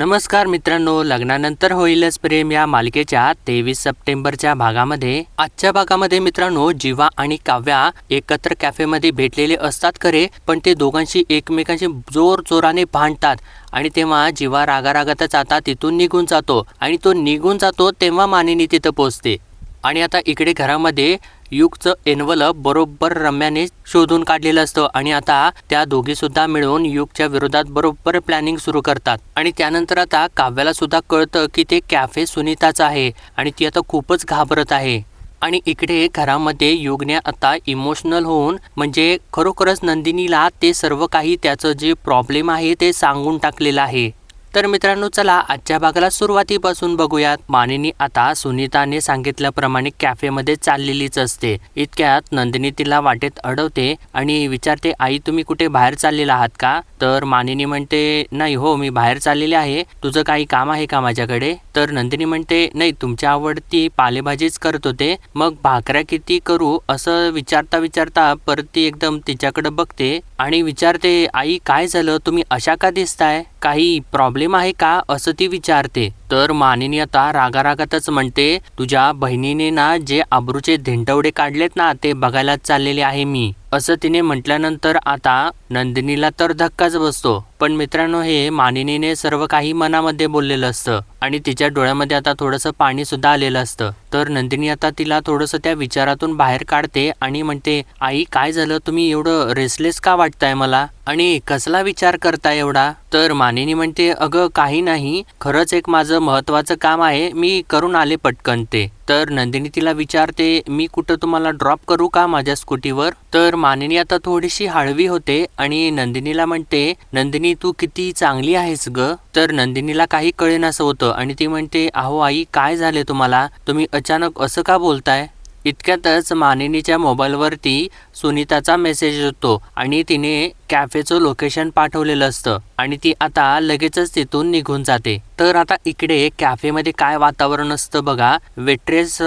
नमस्कार मित्रांनो लग्नानंतर होईलच प्रेम या मालिकेच्या तेवीस सप्टेंबरच्या भागामध्ये. आजच्या भागामध्ये मित्रांनो जीवा आणि काव्या एकत्र कॅफेमध्ये भेटलेले असतात खरे पण ते दोघांशी एकमेकांशी जोर जोराने भांडतात आणि तेव्हा जीवा रागारागातच आता तिथून निघून जातो आणि तो निघून जातो तेव्हा मानिनी तिथं पोचते आणि आता इकडे घरामध्ये युगचं एनवलप बरोबर रम्याने शोधून काढलेलं असतं आणि आता त्या दोघी सुद्धा मिळून युगच्या विरोधात बरोबर प्लॅनिंग सुरू करतात. आणि त्यानंतर आता काव्याला सुद्धा कळतं की ते कॅफे सुनीताचं आहे आणि ती आता खूपच घाबरत आहे. आणि इकडे घरामध्ये युगने आता इमोशनल होऊन म्हणजे खरोखरच नंदिनीला ते सर्व काही त्याचं जे प्रॉब्लेम आहे ते सांगून टाकलेलं आहे. तर मित्रांनो चला आजच्या भागाला सुरुवातीपासून बघूयात. मानिनी आता सुनीताने सांगितल्याप्रमाणे कॅफेमध्ये चाललेलीच असते. इतक्यात नंदिनी तिला वाटेत अडवते आणि विचारते आई तुम्ही कुठे बाहेर चाललेला आहात का? तर मानिनी म्हणते नाही हो मी बाहेर चाललेले आहे. तुझं काही काम आहे का माझ्याकडे? तर नंदिनी म्हणते नाही तुमच्या आवडती पालेभाजीच करत होते. मग भाकऱ्या किती करू? असं विचारता विचारता परत ती एकदम तिच्याकडे बघते आणि विचारते आई काय झालं? तुम्ही अशा का दिसताय? काही प्रॉब्लेम आहे का? असं ती विचारते. तर मानिनी आता रागारागातच म्हणते तुझ्या बहिणीने ना जे आबरूचे धिंडवडे काढलेत ना ते बघायलाच चाललेले आहे मी. असं तिने म्हटल्यानंतर आता नंदिनीला तर धक्काच बसतो. पण मित्रांनो हे मानिनीने सर्व काही मनामध्ये बोललेलं असतं आणि तिच्या डोळ्यामध्ये आता थोडंसं पाणी सुद्धा आलेलं असतं. तर नंदिनी आता तिला थोडंसं त्या विचारातून बाहेर काढते आणि म्हणते आई काय झालं? तुम्ही एवढं रेसलेस का वाटताय मला? आणि कसला विचार करताय एवढा? तर मानिनी म्हणते अगं काही नाही. खरंच एक माझं महत्त्वाचं काम आहे मी करून आले पटकन ते. तर नंदिनी तिला विचारते मी कुठं तुम्हाला ड्रॉप करू का माझ्या स्कूटीवर? तर मानिनी आता थोडीशी हळवी होते आणि नंदिनीला म्हणते नंदिनी तू किती चांगली आहेस ग. तर नंदिनीला काही कळेनासं होतं आणि ती म्हणते अहो आई काय झाले तुम्हाला? तुम्ही अचानक असं का बोलताय? इतक्यातच मानिनीच्या मोबाईलवरती सुनीताचा मेसेज येतो आणि तिने कॅफेचं लोकेशन पाठवलेलं असतं आणि ती आता लगेचच तिथून निघून जाते. तर आता इकडे कॅफेमध्ये काय वातावरण असतं बघा. वेट्रेस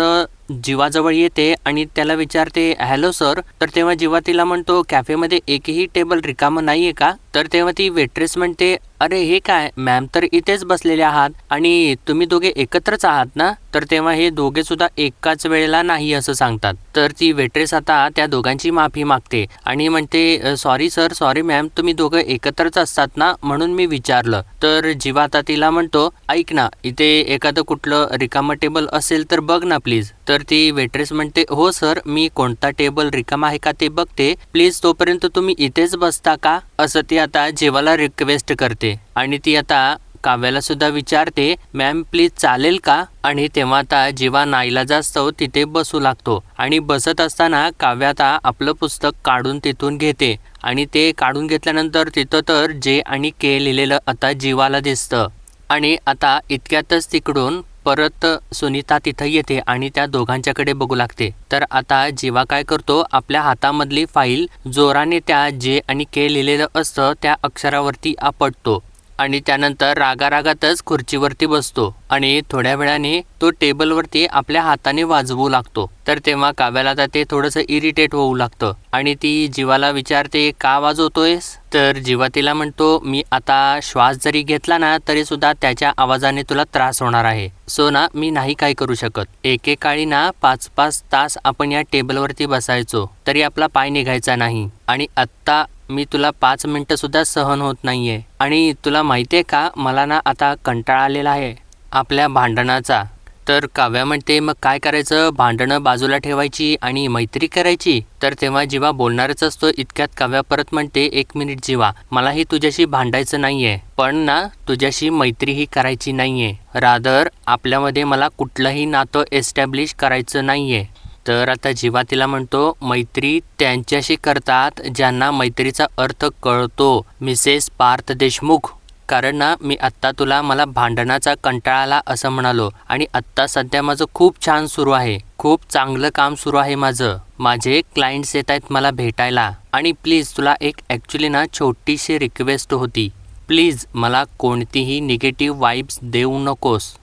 जीवाजवळ येते आणि त्याला विचारते हॅलो सर. तर तेव्हा जीवा तिला म्हणतो कॅफेमध्ये एकही टेबल रिकामं नाहीये का? तर तेव्हा ती वेट्रेस म्हणते अरे हे काय? मॅम तर इथेच बसलेले आहात आणि तुम्ही दोघे एकत्रच आहात ना? तर तेव्हा हे दोघे सुद्धा एकाच वेळेला नाही असं सांगतात. तर ती वेट्रेस आता त्या दोघांची माफी मागते आणि म्हणते सॉरी सर सॉरी. मॅम तुम्ही दोघं एकत्रच असतात ना? म्हणून मी विचारलं. तर जीवा आता तिला म्हणतो ऐक ना इथे एखादं कुठलं रिकामं टेबल असेल तर बघ ना प्लीज तर ती वेट्रेस म्हणते हो सर मी कोणता टेबल रिकामा आहे का ते बघते. प्लीज तोपर्यंत तुम्ही इथेच बसता का? असं ती आता जीवाला रिक्वेस्ट करते. आणि ती आता काव्याला सुद्धा विचारते मॅम प्लीज चालेल का? आणि तेव्हा आता जीवा नाईला जास्त तिथे बसू लागतो आणि बसत असताना काव्या आता आपलं पुस्तक काढून तिथून घेते आणि ते काढून घेतल्यानंतर तिथं तर जे आणि के लिहिलेलं आता जीवाला दिसतं. आणि आता इतक्यातच तिकडून परत सुनीता तिथं येते आणि त्या दोघांच्याकडे बघू लागते. तर आता जीवा काय करतो आपल्या हातामधली फाईल जोराने त्या जे आणि के लिहिलेलं असतं त्या अक्षरावरती आपटतो. आणि त्यानंतर रागारागातच खुर्चीवरती बसतो आणि थोड्या वेळाने तो टेबलवरती आपल्या हाताने वाजवू लागतो. तर तेव्हा काव्याला आता ते थोडंसं इरिटेट होऊ लागतं. आणि ती जीवाला विचारते का वाजवतोयस? तर जीवा तिला म्हणतो मी आता श्वास जरी घेतला ना तरी सुद्धा त्याच्या आवाजाने तुला त्रास होणार आहे. सो ना मी नाही काय करू शकत. एकेकाळी ना पाच पाच तास आपण या टेबलवरती बसायचो तरी आपला पाय निघायचा नाही. आणि आत्ता मी तुला पाच मिनटं सुद्धा सहन होत नाहीये. आणि तुला माहिती आहे का मला ना आता कंटाळा आलेला आहे. आपल्या भांडणाचा. तर काव्या म्हणते मग काय करायचं? भांडणं बाजूला ठेवायची आणि मैत्री करायची? तर तेव्हा जीवा बोलणारच असतो. इतक्यात काव्या परत म्हणते एक मिनिट जीवा मलाही तुझ्याशी भांडायचं नाहीये पण ना तुझ्याशी मैत्रीही करायची नाहीये. रादर आपल्यामध्ये मला कुठलंही नातं एस्टॅब्लिश करायचं नाहीये. तर आता जीवा तिला म्हणतो मैत्री त्यांच्याशी करतात ज्यांना मैत्रीचा अर्थ कळतो. मिसेस पार्थ देशमुख. कारण ना मी आत्ता तुला मला भांडणाचा कंटाळा आला असं म्हणालो आणि आत्ता सध्या माझं खूप छान सुरू आहे. खूप चांगलं काम सुरू आहे माझं. माझे क्लायंट्स येत आहेत मला भेटायला. आणि प्लीज तुला एक ॲक्च्युली ना छोटीशी रिक्वेस्ट होती. प्लीज मला कोणतीही निगेटिव्ह वाईब्स देऊ नकोस.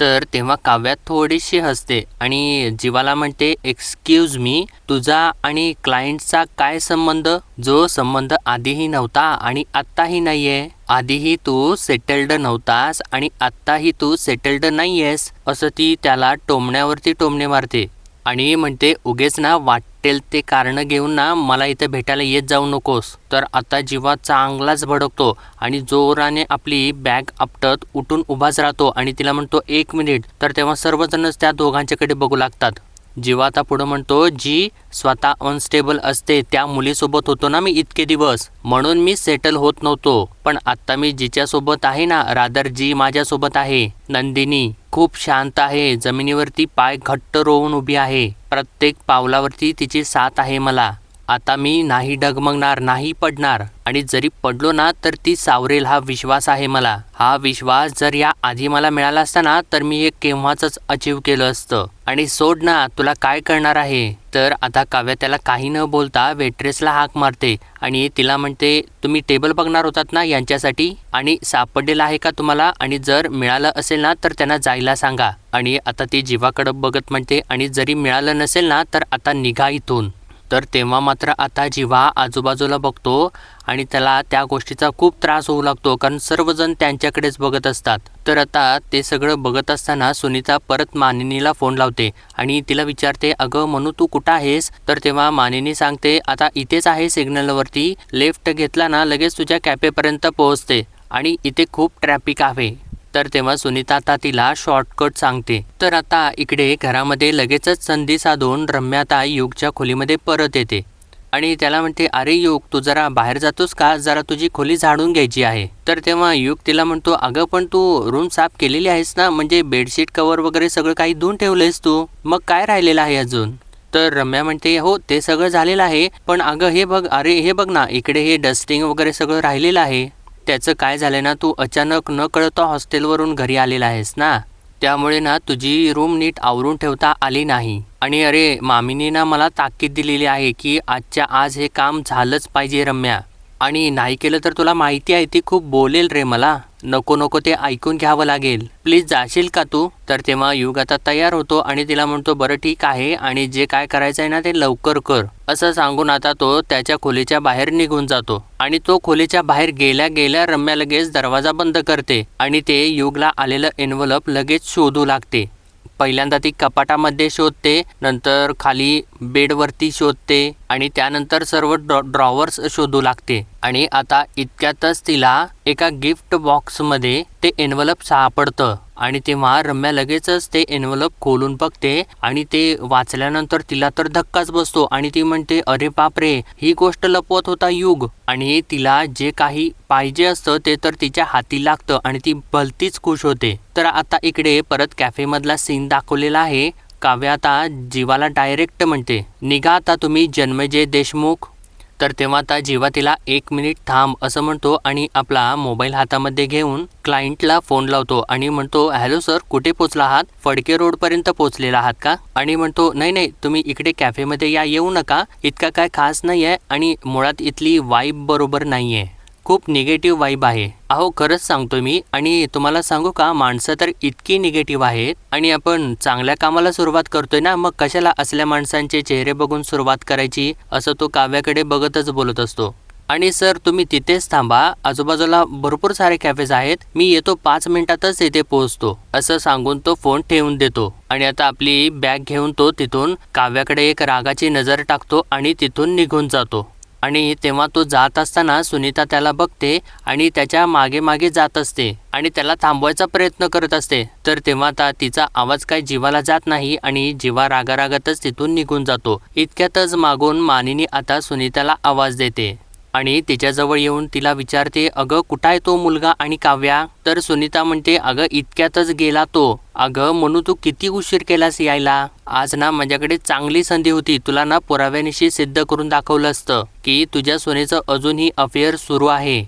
तर तेव्हा काव्या थोडीशी हसते आणि जीवाला म्हणते एक्सक्यूज मी तुझा आणि क्लायंटचा काय संबंध? जो संबंध आधीही नव्हता आणि आत्ताही नाहीये. आधीही तू सेटल्ड नव्हतास आणि आत्ताही तू सेटल्ड नाहीयेस असं ती त्याला टोमण्यावरती टोमणे मारते. आणि म्हणते उगेच ना वाटेल ते कारण घेऊन ना मला इथं भेटायला येत जाऊ नकोस. तर आता जीवा चांगलाच भडकतो आणि जोराने आपली बॅग आपटत उठून उभाच राहतो आणि तिला म्हणतो एक मिनिट. तर तेव्हा सर्वजणच त्या दोघांच्याकडे बघू लागतात. जीवा आता पुढं म्हणतो जी स्वतः अनस्टेबल असते त्या मुलीसोबत होतो ना मी इतके दिवस. म्हणून मी सेटल होत नव्हतो. पण आता मी जिच्यासोबत आहे ना रादर जी माझ्यासोबत आहे नंदिनी. खूप शांत आहे जमिनीवरती पाय घट्ट रोवून उभी आहे. प्रत्येक पावलावरती तिची साथ आहे मला. आता मी नाही डगमगणार नाही पडणार. आणि जरी पडलो ना तर ती सावरेल हा विश्वास आहे मला. हा विश्वास जर या आधी मला मिळाला असता ना तर मी हे केव्हाच अचीव केलं असतं. आणि सोड ना तुला काय करणार आहे? तर आता काव्या त्याला काही न बोलता वेट्रेसला हाक मारते आणि तिला म्हणते तुम्ही टेबल बघणार होतात ना यांच्यासाठी? आणि सापडलेलं आहे का तुम्हाला? आणि जर मिळालं असेल ना तर त्यांना जायला सांगा. आणि आता ती जीवाकडं बघत म्हणते आणि जरी मिळालं नसेल ना तर आता निघा इथून. तर तेव्हा मात्र आता जीवा आजूबाजूला बघतो आणि त्याला त्या गोष्टीचा खूप त्रास होऊ लागतो कारण सर्वजण त्यांच्याकडेच बघत असतात. तर आता ते सगळं बघत असताना सुनीता परत मानिनीला फोन लावते आणि तिला विचारते अगं म्हणू तू कुठं आहेस? तर तेव्हा मानिनी सांगते आता इथेच आहे सिग्नलवरती लेफ्ट घेतला ना लगेच तुझ्या कॅफेपर्यंत पोहोचते आणि इथे खूप ट्रॅफिक आहे. तर तेव्हा सुनीता आता तिला शॉर्टकट सांगते. तर आता इकडे घरामध्ये लगेचच संधी साधून रम्या आता युगच्या खोलीमध्ये परत येते. आणि त्याला म्हणते अरे युग तू जरा बाहेर जातोस का? जरा तुझी खोली झाडून घ्यायची आहे. तर तेव्हा युग तिला म्हणतो अगं पण तू रूम साफ केलेली आहेस ना? म्हणजे बेडशीट कवर वगैरे सगळं काही धुवून ठेवलंयस तू. मग काय राहिलेलं आहे अजून? तर रम्या म्हणते हो ते सगळं झालेलं आहे. पण अगं हे बघ अरे हे बघ ना इकडे हे डस्टिंग वगैरे सगळं राहिलेलं आहे. त्याचं काय झालं ना तू अचानक न कळता हॉस्टेलवरून घरी आलेला आहेस ना? त्यामुळे ना तुझी रूम नीट आवरून ठेवता आली नाही. आणि अरे मामीने ना मला ताकीद दिलेली आहे की आजच्या आज हे काम झालंच पाहिजे रम्या. आणि नाही केलं तर तुला माहिती आहे ती खूप बोलेल रे मला. नको नको ते ऐकून घ्यावं लागेल. प्लीज जाशील का तू? तर तेव्हा युग आता तयार होतो आणि तिला म्हणतो बरं ठीक आहे आणि जे काय करायचं आहे ना ते लवकर कर. असं सांगून आता तो त्याच्या खोलीच्या बाहेर निघून जातो. आणि तो खोलीच्या बाहेर गेल्या गेल्या रम्या लगेच दरवाजा बंद करते आणि ते युगला आलेलं एनवलप लगेच शोधू लागते. पहिल्यांदा ती कपाटामध्ये शोधते नंतर खाली बेडवरती शोधते आणि त्यानंतर सर्व ड्रॉ ड्रॉवर्स शोधू लागते. आणि आता इतक्यातच तिला एका गिफ्ट बॉक्समध्ये ते एनवलप सापडतं. आणि तेव्हा रम्या लगेचच ते एनवलप खोलून बघते आणि ते वाचल्यानंतर तिला तर धक्काच बसतो आणि ती म्हणते अरे बापरे ही गोष्ट लपवत होता युग. आणि तिला जे काही पाहिजे असतं ते तर तिच्या हाती लागतं आणि ती भलतीच खुश होते. तर आता इकडे परत कॅफेमधला सीन दाखवलेला आहे. काव्य आता जीवाला डायरेक्ट म्हणते निघा आता तुम्ही जन्मजय देशमुख. तर तेव्हा आता जीवा तिला एक मिनिट थांब असं म्हणतो आणि आपला मोबाईल हातामध्ये घेऊन क्लायंटला फोन लावतो आणि म्हणतो हॅलो सर कुठे पोचला आहात? फडके रोडपर्यंत पोचलेला आहात का? आणि म्हणतो नाही नाही तुम्ही इकडे कॅफेमध्ये या येऊ नका. इतका काय खास नाही आहे आणि मुळात इथली वाईब बरोबर नाही आहे खूप निगेटिव्ह वाईब आहे. अहो खरंच सांगतो मी. आणि तुम्हाला सांगू का माणसं तर इतकी निगेटिव्ह आहेत. आणि आपण चांगल्या कामाला सुरुवात करतोय ना मग कशाला असल्या माणसांचे चेहरे बघून सुरुवात करायची? असं तो काव्याकडे बघतच बोलत असतो. आणि सर तुम्ही तिथेच थांबा. आजूबाजूला भरपूर सारे कॅफेज आहेत. मी येतो पाच मिनिटातच येथे पोहोचतो. असं सांगून तो फोन ठेवून देतो. आणि आता आपली बॅग घेऊन तो तिथून काव्याकडे एक रागाची नजर टाकतो आणि तिथून निघून जातो. आणि तेव्हा तो जात असताना सुनीता त्याला बघते आणि त्याच्यामागे मागे जात असते आणि त्याला थांबवायचा प्रयत्न करत असते. तर तेव्हा आता तिचा आवाज काय जीवाला जात नाही आणि जीवा रागारागातच तिथून निघून जातो. इतक्यातच मागून मानिनी आता सुनीताला आवाज देते. आणि तिच्याजवळ येऊन तिला विचारते अगं कुठं आहे तो मुलगा आणि काव्या? तर सुनीता म्हणते अगं इतक्यातच गेला तो. अगं म्हणू तू किती उशीर केलास यायला? आज ना माझ्याकडे चांगली संधी होती. तुला ना पुराव्यानिशी सिद्ध करून दाखवलं असतं की तुझ्या सुनेचं अजूनही अफेअर सुरू आहे.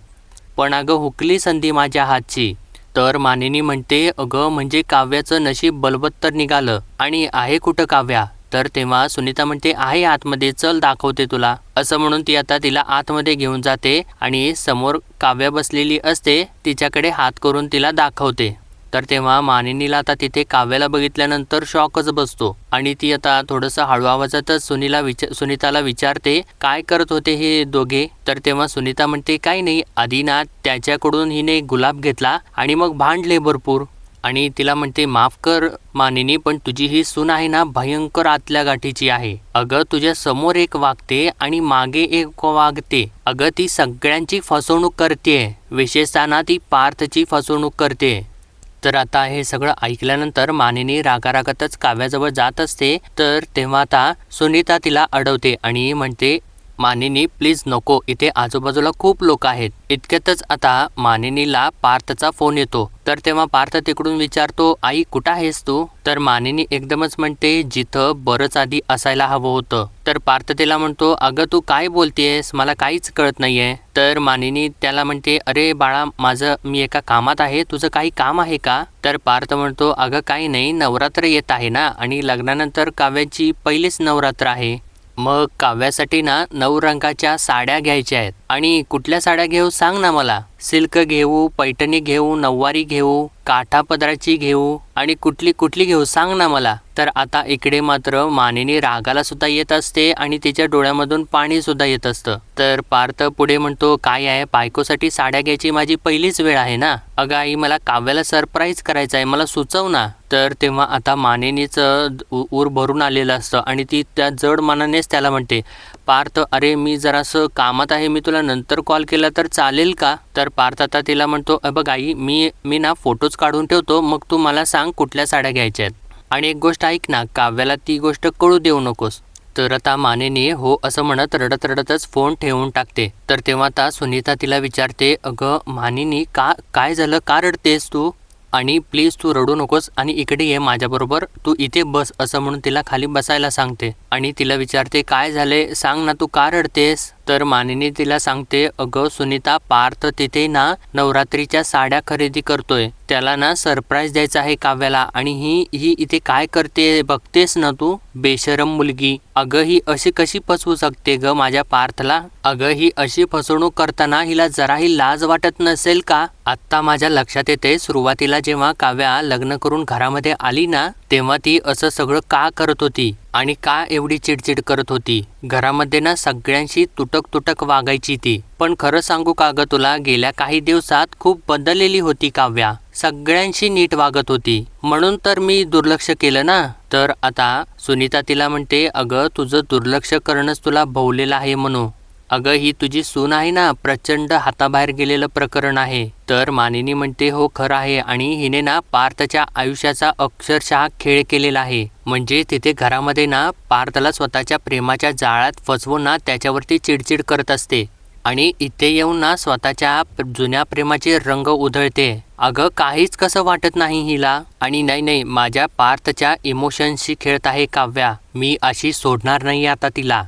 पण अगं हुकली संधी माझ्या हातची. तर मानिनी म्हणते अगं म्हणजे काव्याचं नशीब बलबत्तर निघालं. आणि आहे कुठं काव्या? तर तेव्हा सुनीता म्हणते आहे आतमध्ये चल दाखवते तुला. असं म्हणून ती आता तिला आतमध्ये घेऊन जाते आणि समोर काव्या बसलेली असते तिच्याकडे हात करून तिला दाखवते. तर तेव्हा मानिनीला आता तिथे काव्याला बघितल्यानंतर शॉकच बसतो आणि ती आता थोडंसं हळू आवाजातच सुनीला विचार सुनीताला विचारते काय करत होते हे दोघे? तर तेव्हा सुनीता म्हणते काही नाही आधी ना त्याच्याकडून हिने गुलाब घेतला आणि मग भांडले भरपूर. आणि तिला म्हणते माफ कर मानिनी पण तुझी ही सून आहे ना भयंकर आतल्या गाठीची आहे. अगं तुझ्या समोर एक वागते आणि मागे एक वागते. अगं ती सगळ्यांची फसवणूक करते. विशेषतः ना ती पार्थची फसवणूक करते. तर आता हे सगळं ऐकल्यानंतर मानिनी रागारागातच काव्याजवळ जात असते. तर तेव्हा आता सुनीता तिला अडवते आणि म्हणते मानिनी प्लीज नको. इथे आजूबाजूला खूप लोक आहेत. इतक्यातच आता मानिनीला पार्थचा फोन येतो. तर तेव्हा पार्थ तिकडून विचारतो आई कुठं आहेस तू? तर मानिनी एकदमच म्हणते जिथं बरंच आधी असायला हवं होतं. तर पार्थ तिला म्हणतो अगं तू काय बोलतेयस मला काहीच कळत नाहीये. तर मानिनी त्याला म्हणते अरे बाळा माझं मी एका कामात आहे. तुझं काही काम आहे का? तर पार्थ म्हणतो अगं काही नाही. नवरात्र येत आहे ना? आणि लग्नानंतर काव्याची पहिलीच नवरात्र आहे. मग काव्यासाठी ना नऊ रंगाच्या साड्या घ्यायच्या आहेत. आणि कुठल्या साड्या घेऊ सांग ना मला. सिल्क घेऊ पैठणी घेऊ नऊवारी घेऊ काठा पदराची घेऊ आणि कुठली कुठली घेऊ सांग ना मला. तर आता इकडे मात्र मानेनी रागाला सुद्धा येत असते आणि तिच्या डोळ्यामधून पाणी सुद्धा येत असतं. तर पार्थ पुढे म्हणतो काय आहे? बायकोसाठी साड्या घ्यायची माझी पहिलीच वेळ आहे ना. अगं आई मला काव्याला सरप्राईज करायचं आहे मला सुचव ना. तर तेव्हा आता मानेनीचं उ- ऊर भरून आलेलं असतं आणि ती त्या जड मनानेच त्याला म्हणते पार्थ अरे मी जरासं कामात आहे मी तुला नंतर कॉल केला तर चालेल का? तर पार्थ आता तिला म्हणतो "अ बघ आई मी मी ना फोटोज काढून ठेवतो मग तू मला सांग कुठल्या साड्या घ्यायच्या आहेत. आणि एक गोष्ट ऐक ना काव्याला ती गोष्ट कळू देऊ नकोस. तर आता मानेने हो असं म्हणत रडत रडतच फोन ठेवून टाकते. तर तेव्हा आता सुनीता तिला विचारते अगं मानेनी का काय झालं? का रडतेस तू? आणि प्लीज तू रडू नकोस आणि इकडे ये माझ्याबरोबर. तू इथे बस असं म्हणून तिला खाली बसायला सांगते. आणि तिला विचारते काय झाले सांग ना तू का रडतेस? तर मानिनी तिला सांगते अगं सुनीता पार्थ तिथे ना नवरात्रीच्या साड्या खरेदी करतोय. त्याला ना सरप्राईज द्यायचा आहे काव्याला आणि ही ही इथे काय करते बघतेस ना तू? बेशरम मुलगी. अगं ही अशी कशी फसवू शकते ग माझ्या पार्थला? अगं ही अशी फसवणूक करताना हिला जराही लाज वाटत नसेल का? आत्ता माझ्या लक्षात येते सुरुवातीला जेव्हा काव्या लग्न करून घरामध्ये आली ना तेव्हा ती असं सगळं का करत होती आणि का एवढी चिडचिड करत होती? घरामध्ये ना सगळ्यांशी तुटक तुटक वागायची ती. पण खरं सांगू का ग तुला गेल्या काही दिवसात खूप बदललेली होती काव्या. सगळ्यांशी नीट वागत होती. म्हणून तर मी दुर्लक्ष केलं ना. तर आता सुनीता तिला म्हणते अगं तुझं दुर्लक्ष करणंच तुला भोवलेलं आहे म्हणू अगं ही तुझी सून आहे ना प्रचंड हाताबाहेर गेलेलं प्रकरण आहे. तर मानिनी म्हणते हो खरं आहे. आणि हिने ना पार्थच्या आयुष्याचा अक्षरशः खेळ केलेला आहे. म्हणजे तिथे घरामध्ये ना पार्थला स्वतःच्या प्रेमाच्या जाळ्यात फसवून ना त्याच्यावरती चिडचिड करत असते. आणि इथे येऊन ना स्वतःच्या जुन्या प्रेमाचे रंग उधळते. अगं काहीच कसं वाटत नाही हिला. आणि नाही नाही माझ्या पार्थच्या इमोशन्सशी खेळत आहे काव्या. मी अशी सोडणार नाही आता तिला.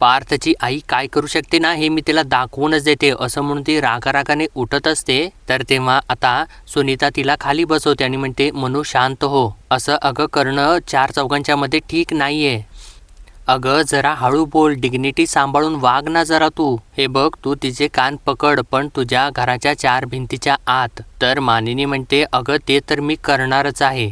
पार्थची आई काय करू शकते ना हे मी तिला दाखवूनच देते. असं म्हणून ती रागारागाने उठत असते. तर तेव्हा आता सुनीता तिला खाली बसवते आणि म्हणते मनू शांत हो. असं अगं करणं चार चौघांच्या मध्ये ठीक नाहीये. अगं जरा हळू बोल. डिग्निटी सांभाळून वाग ना जरा तू. हे बघ तू तिचे कान पकड पण तुझ्या घराच्या चार भिंतीच्या आत तर मानिनी म्हणते अगं ते तर मी करणारच आहे.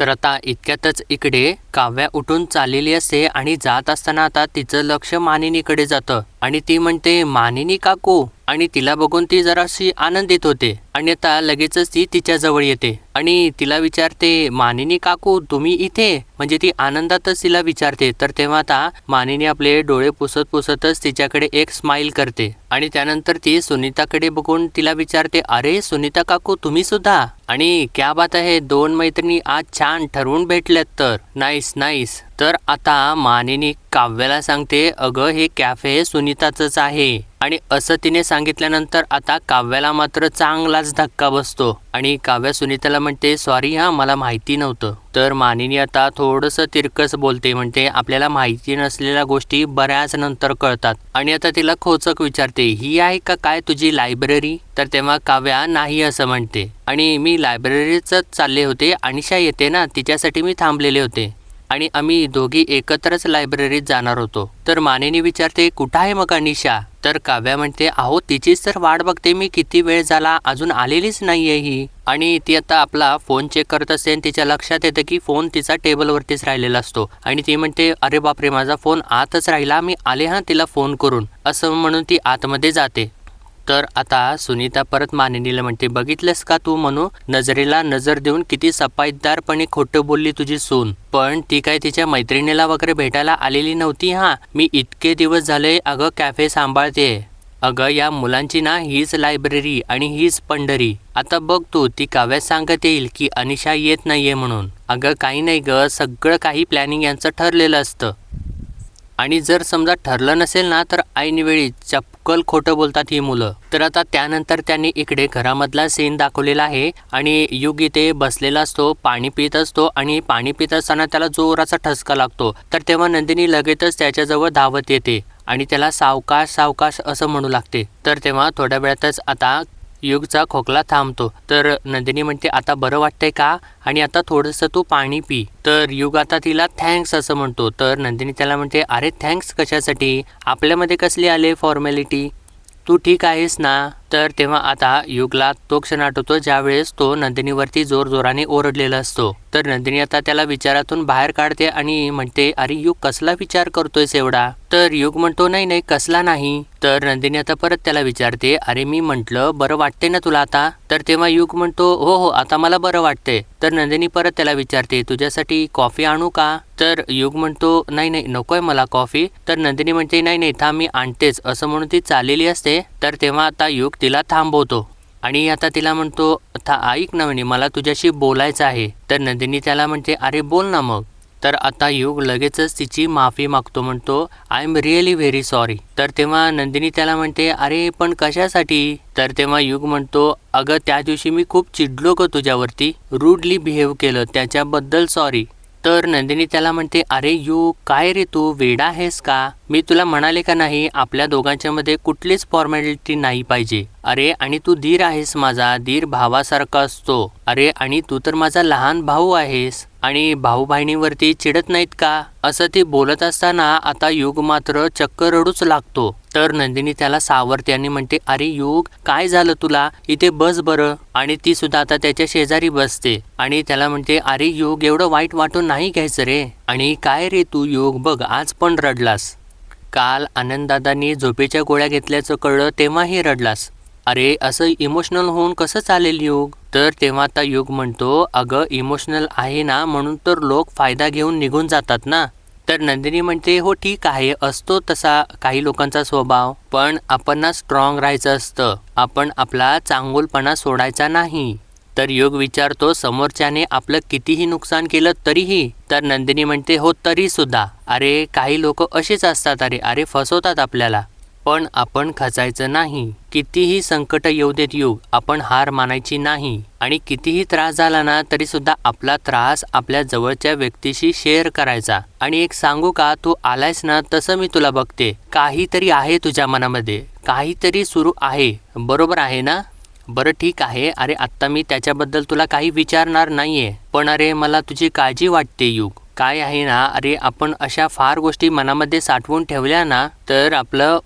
तर आता इतक्यातच इकडे काव्या उठून चाललेली असते आणि जात असताना आता तिचं लक्ष मानिनीकडे जातं. आणि ती म्हणते मानिनी काकू. आणि तिला बघून ती जराशी आनंदित होते. आणि आता लगेचच ती तिच्या जवळ येते. आणि तिला विचारते मानिनी काकू तुम्ही इथे? म्हणजे ती आनंदातच तिला विचारते. तर तेव्हा आता मानिनी आपले डोळे पुसत पुसतच तिच्याकडे एक स्माइल करते. आणि त्यानंतर ती सुनीताकडे बघून तिला विचारते अरे सुनीता काकू तुम्ही सुद्धा? आणि क्या बात आहे दोन मैत्रिणी आज छान ठरवून भेटल्यात तर. नाईस नाईस तर आता मानिनी काव्याला सांगते अगं हे कॅफे सुनीताचंच आहे. आणि असं तिने सांगितल्यानंतर आता काव्याला मात्र चांगलाच धक्का बसतो. आणि काव्या सुनीताला म्हणते सॉरी हा मला माहिती नव्हतं. तर मानिनी आता थोडंसं तिरकस बोलते म्हणते आपल्याला माहिती नसलेल्या गोष्टी बऱ्याच नंतर कळतात. आणि आता तिला खोचक विचारते ही आहे का काय तुझी लायब्ररी? तर तेव्हा काव्या नाही असं म्हणते. आणि मी लायब्ररीच चालले होते. अनिशा येते ना तिच्यासाठी मी थांबलेले होते. आणि आम्ही दोघी एकत्रच लायब्ररीत जाणार होतो. तर मानेनी विचारते कुठं आहे मग अनिशा? तर काव्या म्हणते अहो तिचीच तर वाट बघते मी किती वेळ झाला अजून आलेलीच नाहीये ही. आणि ती आता आपला फोन चेक करत असते आणि तिच्या लक्षात येतं की फोन तिचा टेबलवरतीच राहिलेला असतो. आणि ती म्हणते अरे बापरे माझा फोन आतच राहिला मी आले हा तिला फोन करून. असं म्हणून ती आतमध्ये जाते. तर आता सुनीता परत मानिनीला म्हणते बघितलंस का तू म्हणू नजरेला नजर देऊन किती सफाईदारपणे खोटं बोलली तुझी सून. पण ती काय तिच्या मैत्रिणीला वगैरे भेटायला आलेली नव्हती हा. मी इतके दिवस झाले अगं कॅफे सांभाळते. अगं या मुलांची ना हीच लायब्ररी आणि हीच पंढरी. आता बघ तू ती काव्यात सांगत येईल की अनिशा येत नाहीये म्हणून. अगं काही नाही ग सगळं काही प्लॅनिंग यांचं ठरलेलं असतं. आणि जर समजा ठरलं नसेल ना तर ऐनवेळी चपकल खोटं बोलतात ही मुलं. तर आता त्यानंतर त्यांनी इकडे घरामधला सीन दाखवलेला आहे आणि युग इथे बसलेला असतो पाणी पित असतो आणि पाणी पित असताना त्याला जोराचा ठसका लागतो. तर तेव्हा नंदिनी लगेचच त्याच्याजवळ धावत येते आणि त्याला सावकाश सावकाश असं म्हणू लागते. तर तेव्हा थोड्या वेळातच आता युगचा खोकला थांबतो. तर नंदिनी म्हणते आता बरं वाटतंय का? आणि आता थोडंसं तू पाणी पी. तर युग आता तिला थँक्स असं म्हणतो. तर नंदिनी त्याला म्हणते अरे थँक्स कशासाठी? आपल्यामध्ये कसली आले फॉर्मॅलिटी तू ठीक आहेस ना? तर तेव्हा आता युगला तो क्षण आठवतो ज्यावेळेस तो नंदिनीवरती जोरजोराने ओरडलेला असतो. तर नंदिनी आता त्याला विचारातून बाहेर काढते आणि म्हणते अरे युग कसला विचार करतोयस एवढा? तर युग म्हणतो नाही नाही कसला नाही. तर नंदिनी आता परत त्याला विचारते अरे मी म्हंटल बरं वाटते ना तुला आता? तर तेव्हा युग म्हणतो हो हो आता मला बरं वाटते तर नंदिनी परत त्याला विचारते तुझ्यासाठी कॉफी आणू का? तर युग म्हणतो नाही नाही नकोय मला कॉफी. तर नंदिनी म्हणते नाही नाही था मी आणतेच. असं म्हणून ती चाललेली असते. तर तेव्हा आता युग तिला थांबवतो. आणि आता तिला म्हणतो था ऐक ना म्हणे मला तुझ्याशी बोलायचं आहे. तर नंदिनी त्याला म्हणते अरे बोल ना मग. तर आता युग लगेचच तिची माफी मागतो म्हणतो I am really very sorry. तर तेव्हा नंदिनी त्याला म्हणते अरे पण कशासाठी? तर तेव्हा युग म्हणतो अगं त्या दिवशी मी खूप चिडलो ग तुझ्यावरती. रूडली बिहेव केलं त्याच्याबद्दल सॉरी तर नंदिनी त्याला म्हणते अरे यू काय रे तू? वेडा आहेस का? मी तुला म्हणाले का नाही आपल्या दोघांच्या मध्ये कुठलीच फॉर्मॅलिटी नाही पाहिजे. अरे आणि तू धीर आहेस माझा धीर भावासारखा असतो. अरे आणि तू तर माझा लहान भाऊ आहेस. आणि भाऊ बहिणीवरती चिडत नाहीत का? असं ती बोलत असताना आता युग मात्र चक्क रडूच लागतो. तर नंदिनी त्याला सावरते आणि म्हणते अरे युग काय झालं तुला? इथे बस बरं. आणि ती सुद्धा आता त्याच्या शेजारी बसते. आणि त्याला म्हणते अरे युग एवढं वाईट वाटून नाही घ्यायचं रे. आणि काय रे तू युग? बघ आज पण रडलास. काल आनंददादांनी झोपेच्या गोळ्या घेतल्याचं कळलं तेव्हाही रडलास. अरे असं इमोशनल होऊन कसं चालेल युग? तर तेव्हा आता युग म्हणतो अगं इमोशनल आहे ना म्हणून तर लोक फायदा घेऊन निघून जातात ना. तर नंदिनी म्हणते हो ठीक आहे असतो तसा काही लोकांचा स्वभाव पण आपण ना स्ट्रॉंग राहायचं असतं. आपण आपला चांगुलपणा सोडायचा नाही. तर योग विचारतो समोरच्याने आपलं कितीही नुकसान केलं तरीही? तर नंदिनी म्हणते हो तरी सुद्धा अरे काही लोक असेच असतात अरे अरे फसवतात आपल्याला. पण आपण खचायचं नाही. कितीही संकट येऊ देत युग आपण हार मानायची नाही. आणि कितीही त्रास झाला ना तरी सुद्धा आपला त्रास आपल्या जवळच्या व्यक्तीशी शेअर करायचा. आणि एक सांगू का तू आलायस ना तसं मी तुला बघते. काहीतरी आहे तुझ्या मनामध्ये. काहीतरी सुरू आहे. बरोबर आहे ना? बरं ठीक आहे. अरे आत्ता मी त्याच्याबद्दल तुला काही विचारणार नाहीये. पण अरे मला तुझी काळजी वाटते युग. काय आहे ना अरे आपण अशा फार गोष्टी मनामध्ये साठवून ठेवल्या ना तर आपलं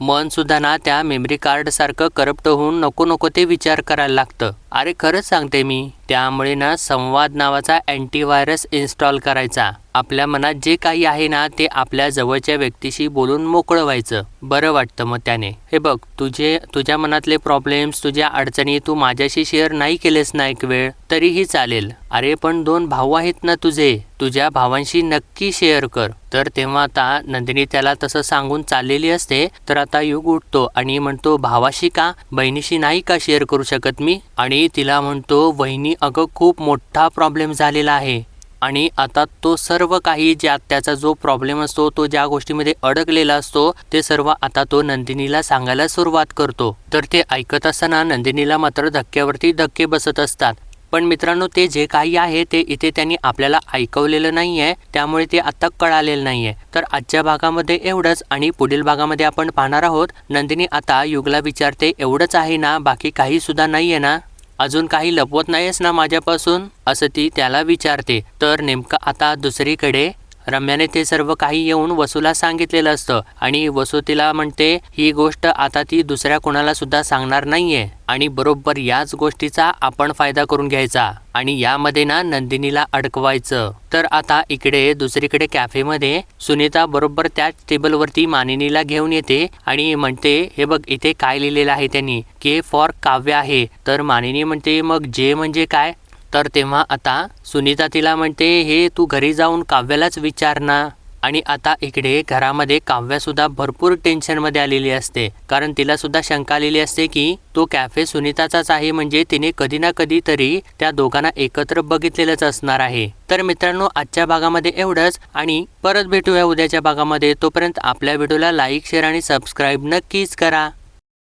मनसुद्धा ना त्या मेमरी कार्डसारखं करप्ट होऊन नको नको ते विचार करायला लागतं. अरे खरंच सांगते मी त्यामुळे ना संवाद नावाचा अँटीव्हायरस इन्स्टॉल करायचा. आपल्या मनात जे काही आहे ना ते आपल्या जवळच्या व्यक्तीशी बोलून मोकळं व्हायचं बरं वाटतं मग त्याने. हे बघ तुझे तुझ्या मनातले प्रॉब्लेम्स तुझ्या अडचणी तू माझ्याशी शेअर नाही केलेस ना एक वेळ तरीही चालेल. अरे पण दोन भाऊ आहेत ना तुझे तुझ्या भावांशी नक्की शेअर कर. तर तेव्हा आता नंदिनी त्याला तसं सांगून चाललेली असते तर आता युग उठतो आणि म्हणतो भावाशी का? बहिणीशी नाही का शेअर करू शकत मी? आणि तिला म्हणतो वहिनी अगं खूप मोठा प्रॉब्लेम झालेला आहे. आणि आता तो सर्व काही ज्या त्याचा जो प्रॉब्लेम असतो तो ज्या गोष्टीमध्ये अडकलेला असतो ते सर्व आता तो नंदिनीला सांगायला सुरुवात करतो. तर ते ऐकत असताना नंदिनीला मात्र धक्क्यावरती धक्के बसत असतात. पण मित्रांनो ते जे काही आहे ते इथे त्यांनी आपल्याला ऐकवलेलं नाही आहे त्यामुळे ते आता कळालेलं नाही आहे तर आजच्या भागामध्ये एवढंच आणि पुढील भागामध्ये आपण पाहणार आहोत. नंदिनी आता युगला विचारते एवढंच आहे ना? बाकी काही सुद्धा नाही आहे ना? अजून काही लपवत नाहीस ना माझ्यापासून? असं ती त्याला विचारते. तर नेमकं आता दुसरीकडे रम्याने ते सर्व काही येऊन वसूला सांगितलेलं असतं. आणि वसू तिला म्हणते ही गोष्ट आता ती दुसऱ्या कोणाला सुद्धा सांगणार नाहीये. आणि बरोबर याच गोष्टीचा आपण फायदा करून घ्यायचा. आणि यामध्ये ना नंदिनीला अडकवायचं. तर आता इकडे दुसरीकडे कॅफेमध्ये सुनीता बरोबर त्याच टेबलवरती मानिनीला घेऊन येते आणि म्हणते हे बघ इथे काय लिहिलेलं आहे त्यांनी? के फॉर काव्य आहे. तर मानिनी म्हणते मग जे म्हणजे काय? तर तेव्हा आता सुनीता तिला म्हणते हे तू घरी जाऊन काव्यालाच विचार ना. आणि आता इकडे घरामध्ये काव्यासुद्धा भरपूर टेन्शनमध्ये आलेली असते. कारण तिला सुद्धा शंका आलेली असते की तो कॅफे सुनीताचाच आहे म्हणजे तिने कधी ना कधी तरी त्या दोघांना एकत्र बघितलेलंच असणार आहे. तर मित्रांनो आजच्या भागामध्ये एवढंच. आणि परत भेटूया उद्याच्या भागामध्ये. तोपर्यंत आपल्या व्हिडिओला लाईक शेअर आणि सबस्क्राईब नक्कीच करा.